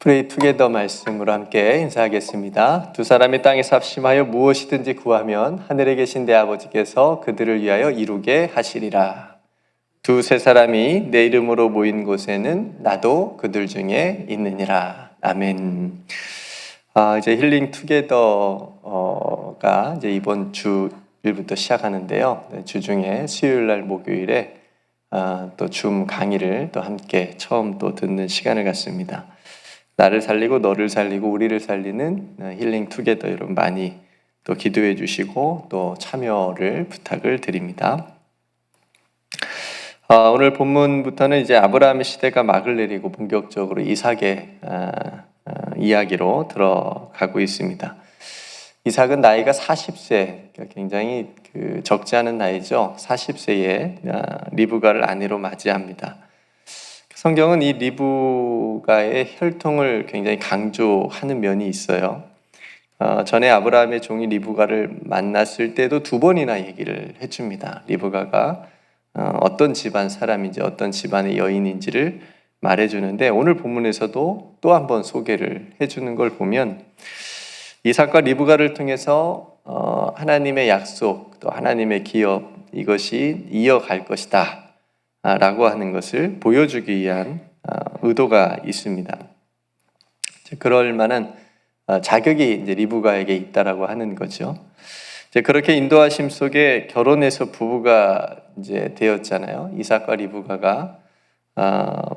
프레이 투게더 말씀으로 함께 인사하겠습니다. 두 사람이 땅에 삽심하여 무엇이든지 구하면 하늘에 계신 내 아버지께서 그들을 위하여 이루게 하시리라. 두 세 사람이 내 이름으로 모인 곳에는 나도 그들 중에 있느니라. 아멘. 아, 이제 힐링 투게더가 이제 이번 주일부터 시작하는데요. 네, 주중에 수요일 날 목요일에 아, 또줌 강의를 또 함께 처음 또 듣는 시간을 갖습니다. 나를 살리고 너를 살리고 우리를 살리는 어, 힐링 투게더 여러분 많이 또 기도해 주시고 또 참여를 부탁을 드립니다. 아, 오늘 본문부터는 이제 아브라함의 시대가 막을 내리고 본격적으로 이삭의 아, 아, 이야기로 들어가고 있습니다. 이삭은 나이가 40세, 그러니까 굉장히 그 적지 않은 나이죠. 40세에 아, 리브가를 아내로 맞이합니다. 성경은 이 리브가의 혈통을 굉장히 강조하는 면이 있어요. 어, 전에 아브라함의 종이 리브가를 만났을 때도 두 번이나 얘기를 해줍니다. 리브가가 어, 어떤 집안 사람인지 어떤 집안의 여인인지를 말해주는데 오늘 본문에서도 또 한 번 소개를 해주는 걸 보면 이삭과 리브가를 통해서 어, 하나님의 약속 또 하나님의 기업 이것이 이어갈 것이다. 아, 라고 하는 것을 보여주기 위한 아, 의도가 있습니다. 그럴 만한 아, 자격이 이제 리브가에게 있다라고 하는 거죠. 이제 그렇게 인도하심 속에 결혼해서 부부가 이제 되었잖아요. 이삭과 리브가가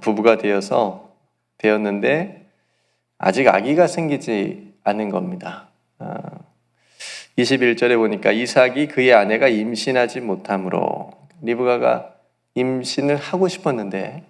부부가 되어서 되었는데 아직 아기가 생기지 않은 겁니다. 21절에 보니까 이삭이 그의 아내가 임신하지 못하므로 리브가가 임신을 하고 싶었는데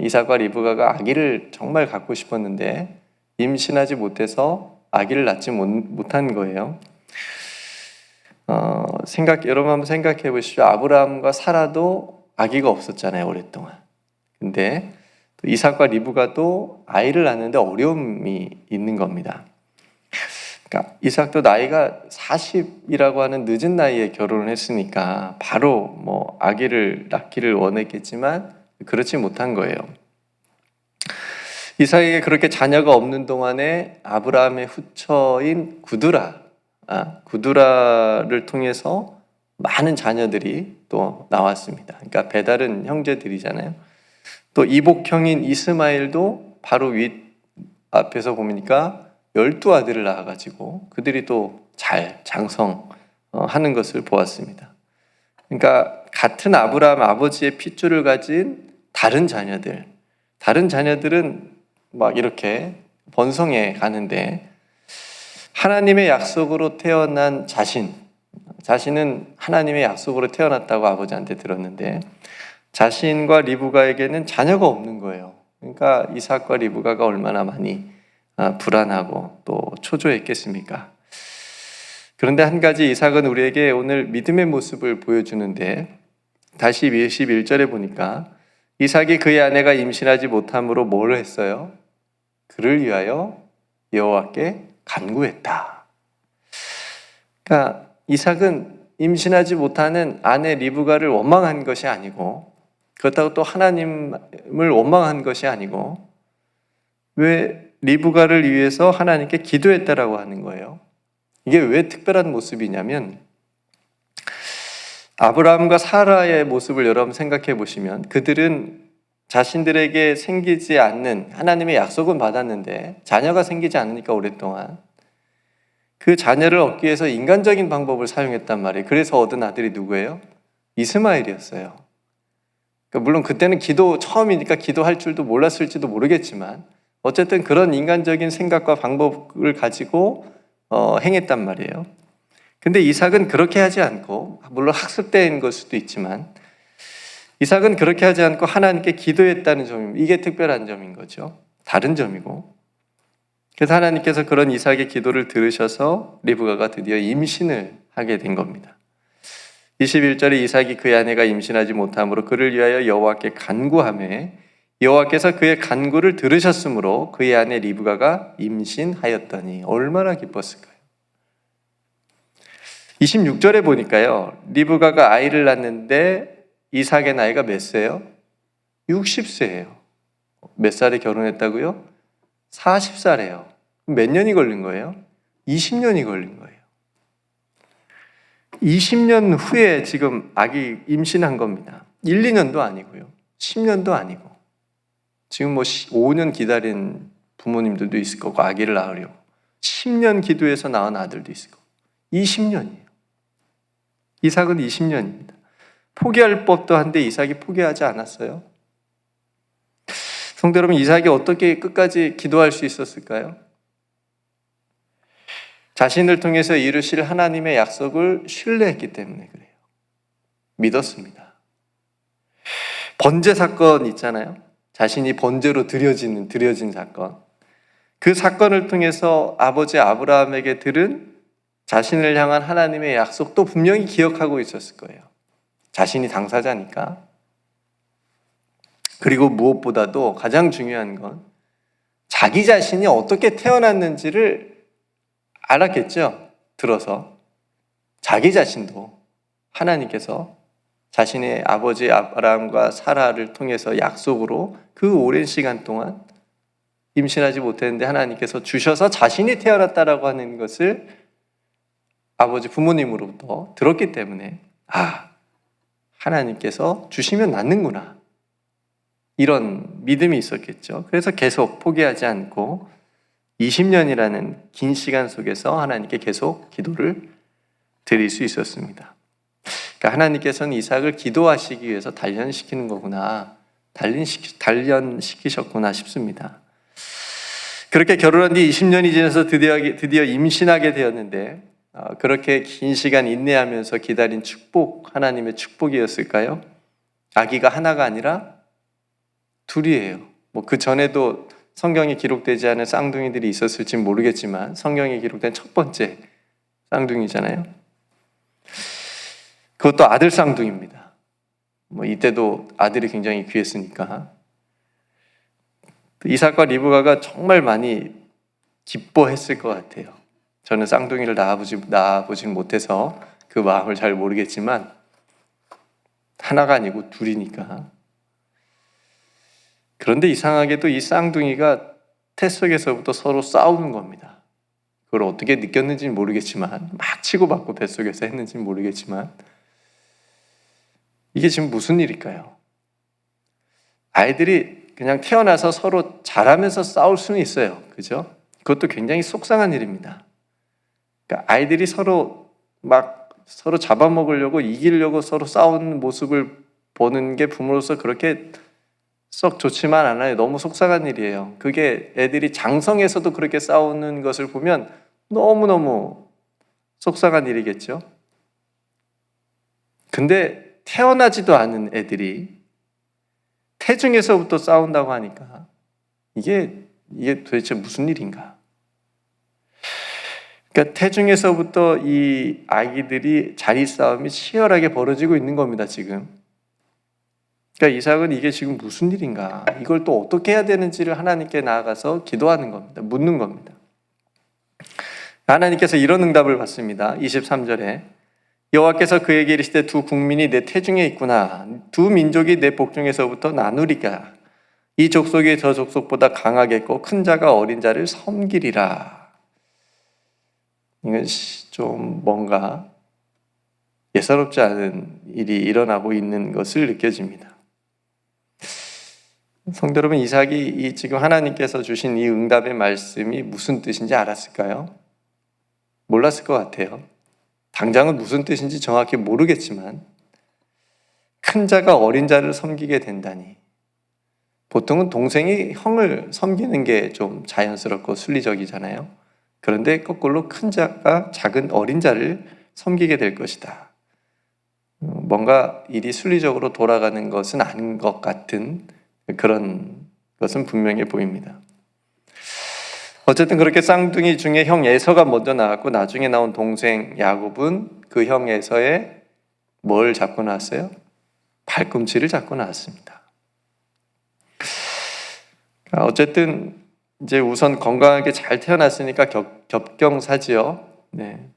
이삭과 리브가가 아기를 정말 갖고 싶었는데 임신하지 못해서 아기를 낳지 못 한 거예요. 어, 생각 여러분 한번 생각해 보십시오. 아브라함과 사라도 아기가 없었잖아요 오랫동안. 근데 이삭과 리브가도 아이를 낳는데 어려움이 있는 겁니다. 그러니까 이삭도 나이가 40이라고 하는 늦은 나이에 결혼을 했으니까 바로 뭐 아기를 낳기를 원했겠지만 그렇지 못한 거예요. 이삭에게 그렇게 자녀가 없는 동안에 아브라함의 후처인 구두라, 아, 구두라를 통해서 많은 자녀들이 또 나왔습니다. 그러니까 배달은 형제들이잖아요. 또 이복형인 이스마일도 바로 윗 앞에서 보니까 열두 아들을 낳아가지고 그들이 또 잘 장성하는 것을 보았습니다. 그러니까 같은 아브라함 아버지의 핏줄을 가진 다른 자녀들, 다른 자녀들은 막 이렇게 번성해 가는데 하나님의 약속으로 태어난 자신, 자신은 하나님의 약속으로 태어났다고 아버지한테 들었는데 자신과 리브가에게는 자녀가 없는 거예요. 그러니까 이삭과 리브가가 얼마나 많이 아, 불안하고 또 초조했겠습니까? 그런데 한 가지 이삭은 우리에게 오늘 믿음의 모습을 보여주는데 다시 21절에 보니까 이삭이 그의 아내가 임신하지 못함으로 뭘 했어요? 그를 위하여 여호와께 간구했다. 그러니까 이삭은 임신하지 못하는 아내 리브가를 원망한 것이 아니고 그렇다고 또 하나님을 원망한 것이 아니고 왜 리브가를 위해서 하나님께 기도했다라고 하는 거예요. 이게 왜 특별한 모습이냐면 아브라함과 사라의 모습을 여러분 생각해 보시면 그들은 자신들에게 생기지 않는 하나님의 약속은 받았는데 자녀가 생기지 않으니까 오랫동안 그 자녀를 얻기 위해서 인간적인 방법을 사용했단 말이에요. 그래서 얻은 아들이 누구예요? 이스마엘이었어요. 그러니까 물론 그때는 기도 처음이니까 기도할 줄도 몰랐을지도 모르겠지만 어쨌든 그런 인간적인 생각과 방법을 가지고 어, 행했단 말이에요. 근데 이삭은 그렇게 하지 않고 물론 학습된 걸 수도 있지만 이삭은 그렇게 하지 않고 하나님께 기도했다는 점입니다. 이게 특별한 점인 거죠. 다른 점이고. 그래서 하나님께서 그런 이삭의 기도를 들으셔서 리브가가 드디어 임신을 하게 된 겁니다. 21절에 이삭이 그의 아내가 임신하지 못함으로 그를 위하여 여호와께 간구하며 여호와께서 그의 간구를 들으셨으므로 그의 아내 리브가가 임신하였더니 얼마나 기뻤을까요? 26절에 보니까요. 리브가가 아이를 낳는데 이삭의 나이가 몇 세예요? 60세예요. 몇 살에 결혼했다고요? 40살이에요. 몇 년이 걸린 거예요? 20년이 걸린 거예요. 20년 후에 지금 아기 임신한 겁니다. 1, 2년도 아니고요. 10년도 아니고. 지금 뭐 5년 기다린 부모님들도 있을 거고 아기를 낳으려고. 10년 기도해서 낳은 아들도 있을 거고. 20년이에요. 이삭은 20년입니다. 포기할 법도 한데 이삭이 포기하지 않았어요. 성도 여러분, 이삭이 어떻게 끝까지 기도할 수 있었을까요? 자신을 통해서 이루실 하나님의 약속을 신뢰했기 때문에 그래요. 믿었습니다. 번제 사건 있잖아요. 자신이 번제로 드려지는 드려진 사건. 그 사건을 통해서 아버지 아브라함에게 들은 자신을 향한 하나님의 약속도 분명히 기억하고 있었을 거예요. 자신이 당사자니까. 그리고 무엇보다도 가장 중요한 건 자기 자신이 어떻게 태어났는지를 알았겠죠. 들어서 자기 자신도 하나님께서 자신의 아버지 아브라함과 사라를 통해서 약속으로 그 오랜 시간 동안 임신하지 못했는데 하나님께서 주셔서 자신이 태어났다라고 하는 것을 아버지 부모님으로부터 들었기 때문에 아 하나님께서 주시면 낫는구나 이런 믿음이 있었겠죠. 그래서 계속 포기하지 않고 20년이라는 긴 시간 속에서 하나님께 계속 기도를 드릴 수 있었습니다. 그러니까 하나님께서는 이삭을 기도하시기 위해서 단련시키는 거구나. 단련시키, 단련시키셨구나 싶습니다. 그렇게 결혼한 뒤 20년이 지나서 드디어, 드디어 임신하게 되었는데, 어, 그렇게 긴 시간 인내하면서 기다린 축복, 하나님의 축복이었을까요? 아기가 하나가 아니라 둘이에요. 뭐 그 전에도 성경에 기록되지 않은 쌍둥이들이 있었을지 모르겠지만 성경에 기록된 첫 번째 쌍둥이잖아요. 그것도 아들 쌍둥이입니다. 뭐 이때도 아들이 굉장히 귀했으니까 이삭과 리브가가 정말 많이 기뻐했을 것 같아요. 저는 쌍둥이를 낳아보지 낳아보지 못해서 그 마음을 잘 모르겠지만 하나가 아니고 둘이니까 그런데 이상하게도 이 쌍둥이가 태 속에서부터 서로 싸우는 겁니다. 그걸 어떻게 느꼈는지는 모르겠지만, 막 치고받고 뱃속에서 했는지는 모르겠지만, 이게 지금 무슨 일일까요? 아이들이 그냥 태어나서 서로 잘하면서 싸울 수는 있어요. 그죠? 그것도 굉장히 속상한 일입니다. 그러니까 아이들이 서로 막 서로 잡아먹으려고 이기려고 서로 싸우는 모습을 보는 게 부모로서 그렇게 썩 좋지만 않아요. 너무 속상한 일이에요. 그게 애들이 장성에서도 그렇게 싸우는 것을 보면 너무너무 속상한 일이겠죠. 근데 태어나지도 않은 애들이 태중에서부터 싸운다고 하니까 이게 이게 도대체 무슨 일인가? 그러니까 태중에서부터 이 아기들이 자리 싸움이 치열하게 벌어지고 있는 겁니다, 지금. 그러니까 이삭은 이게 지금 무슨 일인가? 이걸 또 어떻게 해야 되는지를 하나님께 나아가서 기도하는 겁니다. 묻는 겁니다. 하나님께서 이런 응답을 받습니다. 23절에 여호와께서 그에게 이르시되 두 국민이 내 태중에 있구나. 두 민족이 내 복중에서부터 나누리까. 이 족속이 저 족속보다 강하겠고 큰 자가 어린 자를 섬기리라. 이건 좀 뭔가 예사롭지 않은 일이 일어나고 있는 것을 느껴집니다. 성도 여러분, 이삭이 이 지금 하나님께서 주신 이 응답의 말씀이 무슨 뜻인지 알았을까요? 몰랐을 것 같아요. 당장은 무슨 뜻인지 정확히 모르겠지만, 큰 자가 어린 자를 섬기게 된다니. 보통은 동생이 형을 섬기는 게 좀 자연스럽고 순리적이잖아요. 그런데 거꾸로 큰 자가 작은 어린 자를 섬기게 될 것이다. 뭔가 일이 순리적으로 돌아가는 것은 아닌 것 같은 그런 것은 분명해 보입니다. 어쨌든 그렇게 쌍둥이 중에 형 에서가 먼저 나왔고 나중에 나온 동생 야곱은 그 형 에서의 뭘 잡고 나왔어요? 발꿈치를 잡고 나왔습니다. 어쨌든 이제 우선 건강하게 잘 태어났으니까 겹, 겹경사지요. 네.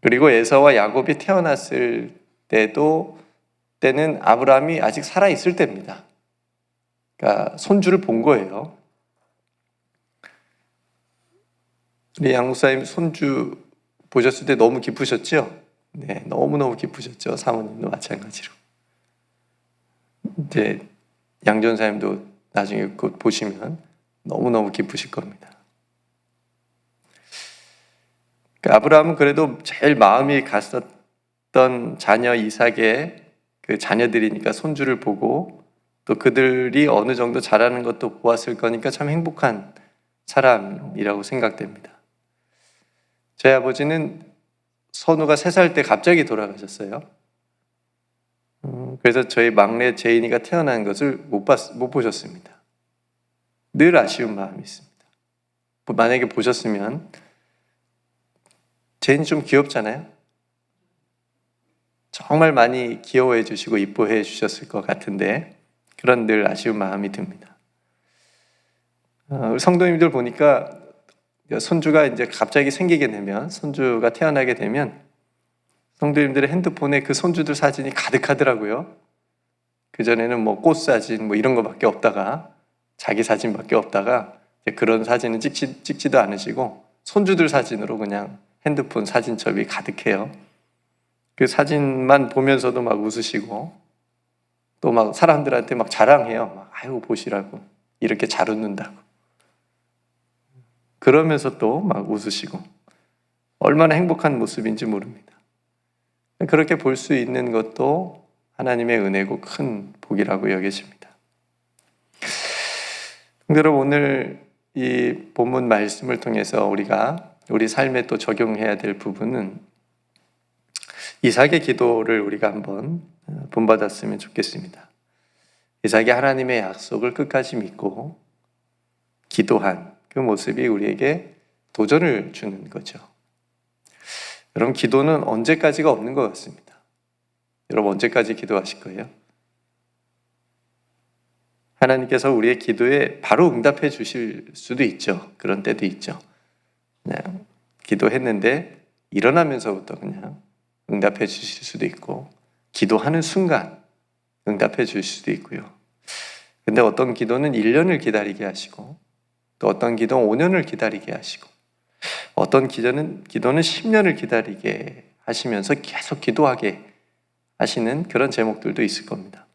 그리고 에서와 야곱이 태어났을 때도 때는 아브라함이 아직 살아 있을 때입니다. 그러니까 손주를 본 거예요. 우리 양 목사님 손주 보셨을 때 너무 기쁘셨죠? 네, 너무너무 기쁘셨죠. 사모님도 마찬가지로. 이제 양전사님도 나중에 곧 보시면 너무너무 기쁘실 겁니다. 그 아브라함은 그래도 제일 마음이 갔었던 자녀 이삭의 그 자녀들이니까 손주를 보고 또 그들이 어느 정도 자라는 것도 보았을 거니까 참 행복한 사람이라고 생각됩니다. 제 아버지는 선우가 세 살 때 갑자기 돌아가셨어요. 음, 그래서 저희 막내 제인이가 태어난 것을 못, 봤, 못 보셨습니다. 늘 아쉬운 마음이 있습니다. 뭐 만약에 보셨으면 제인이 좀 귀엽잖아요. 정말 많이 귀여워해 주시고 이뻐해 주셨을 것 같은데 그런 늘 아쉬운 마음이 듭니다. 어, 성도님들 보니까 손주가 이제 갑자기 생기게 되면 손주가 태어나게 되면 성도님들의 핸드폰에 그 손주들 사진이 가득하더라고요. 그 전에는 뭐 꽃 사진 뭐 이런 거밖에 없다가 자기 사진밖에 없다가 그런 사진은 찍지, 찍지도 않으시고 손주들 사진으로 그냥 핸드폰 사진첩이 가득해요. 그 사진만 보면서도 막 웃으시고 또 막 사람들한테 막 자랑해요. 막 아이고 보시라고 이렇게 잘 웃는다고. 그러면서 또 막 웃으시고 얼마나 행복한 모습인지 모릅니다. 그렇게 볼 수 있는 것도 하나님의 은혜고 큰 복이라고 여겨집니다. 여러분 오늘 이 본문 말씀을 통해서 우리가 우리 삶에 또 적용해야 될 부분은 이삭의 기도를 우리가 한번 본받았으면 좋겠습니다. 이삭이 하나님의 약속을 끝까지 믿고 기도한 그 모습이 우리에게 도전을 주는 거죠. 여러분, 기도는 언제까지가 없는 것 같습니다. 여러분, 언제까지 기도하실 거예요? 하나님께서 우리의 기도에 바로 응답해 주실 수도 있죠. 그런 때도 있죠. 그냥 기도했는데 일어나면서부터 그냥 응답해 주실 수도 있고, 기도하는 순간 응답해 주실 수도 있고요. 근데 어떤 기도는 1년을 기다리게 하시고, 또 어떤 기도는 5년을 기다리게 하시고, 어떤 기도는, 기도는 10년을 기다리게 하시면서 계속 기도하게 하시는 그런 제목들도 있을 겁니다.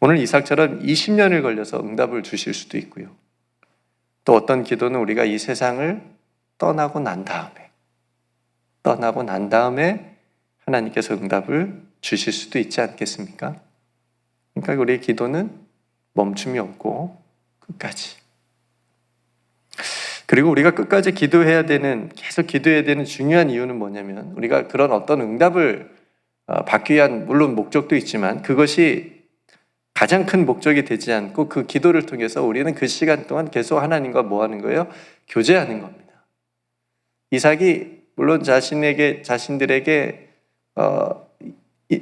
오늘 이삭처럼 20년을 걸려서 응답을 주실 수도 있고요. 또 어떤 기도는 우리가 이 세상을 떠나고 난 다음에, 떠나고 난 다음에 하나님께서 응답을 주실 수도 있지 않겠습니까? 그러니까 우리의 기도는 멈춤이 없고 끝까지. 그리고 우리가 끝까지 기도해야 되는, 계속 기도해야 되는 중요한 이유는 뭐냐면, 우리가 그런 어떤 응답을 어, 받기 위한, 물론 목적도 있지만, 그것이 가장 큰 목적이 되지 않고 그 기도를 통해서 우리는 그 시간 동안 계속 하나님과 뭐 하는 거예요? 교제하는 겁니다. 이삭이 물론 자신에게, 자신들에게, 어,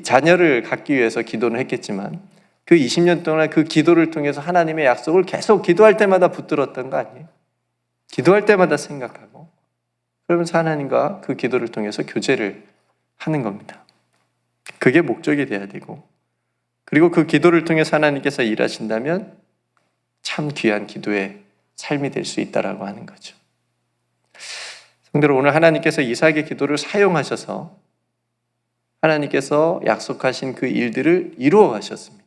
자녀를 갖기 위해서 기도를 했겠지만, 그 20년 동안 그 기도를 통해서 하나님의 약속을 계속 기도할 때마다 붙들었던 거 아니에요? 기도할 때마다 생각하고 그러면서 하나님과 그 기도를 통해서 교제를 하는 겁니다. 그게 목적이 돼야 되고 그리고 그 기도를 통해서 하나님께서 일하신다면 참 귀한 기도의 삶이 될 수 있다라고 하는 거죠. 성대로 오늘 하나님께서 이삭의 기도를 사용하셔서 하나님께서 약속하신 그 일들을 이루어 가셨습니다.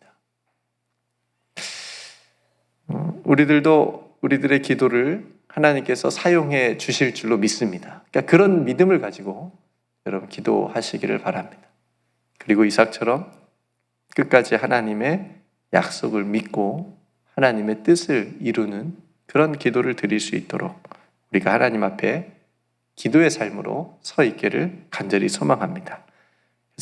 어, 우리들도 우리들의 기도를 하나님께서 사용해 주실 줄로 믿습니다. 그러니까 그런 믿음을 가지고 여러분 기도하시기를 바랍니다. 그리고 이삭처럼 끝까지 하나님의 약속을 믿고 하나님의 뜻을 이루는 그런 기도를 드릴 수 있도록 우리가 하나님 앞에 기도의 삶으로 서 있기를 간절히 소망합니다.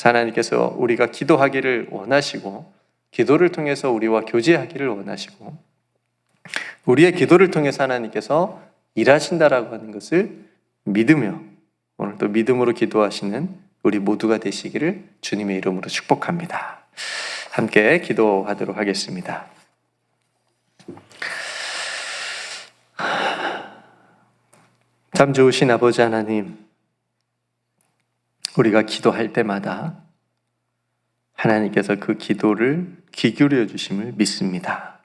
하나님께서 우리가 기도하기를 원하시고 기도를 통해서 우리와 교제하기를 원하시고 우리의 기도를 통해서 하나님께서 일하신다라고 하는 것을 믿으며 오늘도 믿음으로 기도하시는 우리 모두가 되시기를 주님의 이름으로 축복합니다. 함께 기도하도록 하겠습니다. 참 좋으신 아버지 하나님, 우리가 기도할 때마다 하나님께서 그 기도를 귀 기울여 주심을 믿습니다.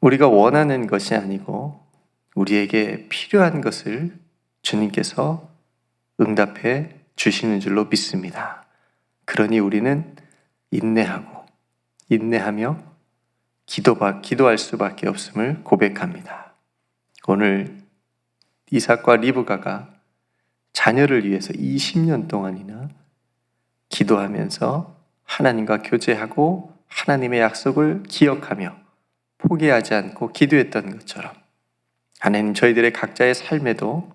우리가 원하는 것이 아니고 우리에게 필요한 것을 주님께서 응답해 주시는 줄로 믿습니다. 그러니 우리는 인내하고 인내하며 기도바, 기도할 수밖에 없음을 고백합니다. 오늘 이삭과 리브가가 자녀를 위해서 20년 동안이나 기도하면서 하나님과 교제하고 하나님의 약속을 기억하며 포기하지 않고 기도했던 것처럼 하나님 저희들의 각자의 삶에도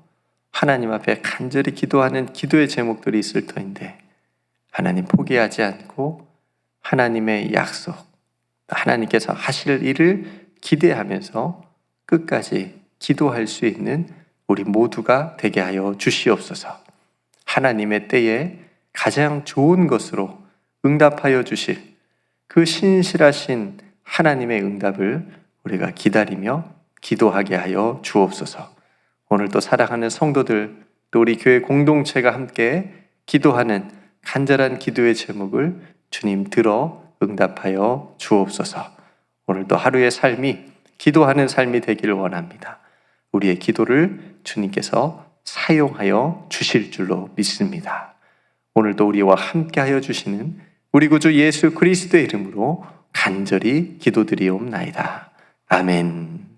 하나님 앞에 간절히 기도하는 기도의 제목들이 있을 터인데 하나님 포기하지 않고 하나님의 약속, 하나님께서 하실 일을 기대하면서 끝까지 기도할 수 있는 우리 모두가 되게 하여 주시옵소서. 하나님의 때에 가장 좋은 것으로 응답하여 주실 그 신실하신 하나님의 응답을 우리가 기다리며 기도하게 하여 주옵소서. 오늘 또 사랑하는 성도들 또 우리 교회 공동체가 함께 기도하는 간절한 기도의 제목을 주님 들어 응답하여 주옵소서. 오늘도 하루의 삶이 기도하는 삶이 되기를 원합니다. 우리의 기도를 주님께서 사용하여 주실 줄로 믿습니다. 오늘도 우리와 함께하여 주시는 우리 구주 예수 그리스도의 이름으로 간절히 기도드리옵나이다. 아멘.